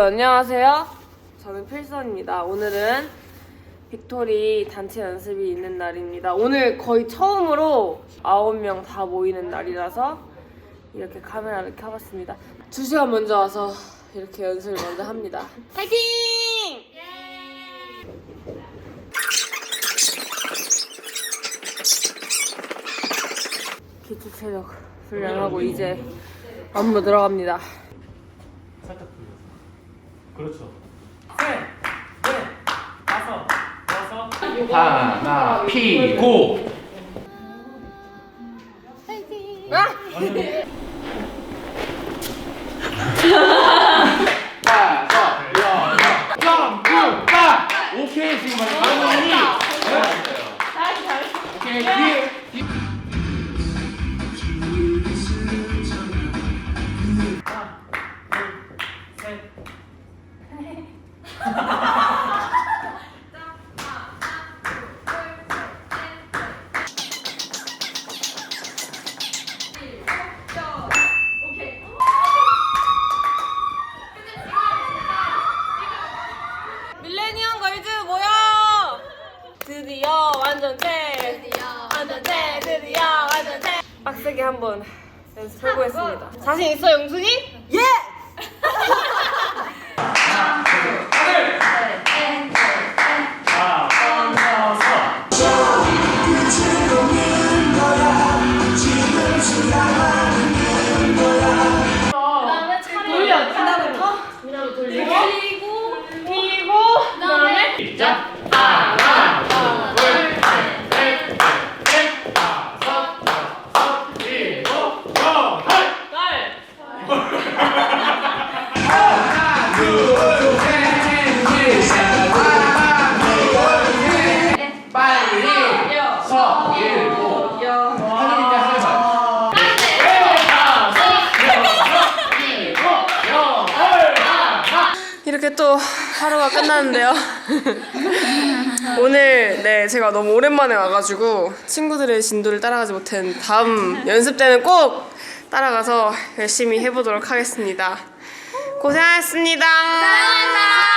안녕하세요. 저는 필선입니다. 오늘은 빅토리 단체 연습이 있는 날입니다. 오늘 거의 처음으로 9명 다 모이는 날이라서 이렇게 카메라를 켜봤습니다. 2시간 먼저 와서 이렇게 연습을 먼저 합니다. 파이팅! 기초 체력 훈련하고 이제 안무 들어갑니다. 살짝. 그렇죠. 셋, 넷, 다섯, 여섯. 하나, 피고. 오케이 지금. 오케이 뒤에. 뒤에. 하나, 둘, 셋. 밀레니엄 걸즈 모여! 드디어 완전체! 완전체! 드디어 완전체! 빡세게 한번 연습해보겠습니다. 자신 있어, 영순이? 이렇게 또 하루가 끝났는데요. 오늘 네 제가 너무 오랜만에 와가지고 친구들의 진도를 따라가지 못한 다음 연습 때는 꼭 따라가서 열심히 해보도록 하겠습니다. 고생하셨습니다. 사랑한다.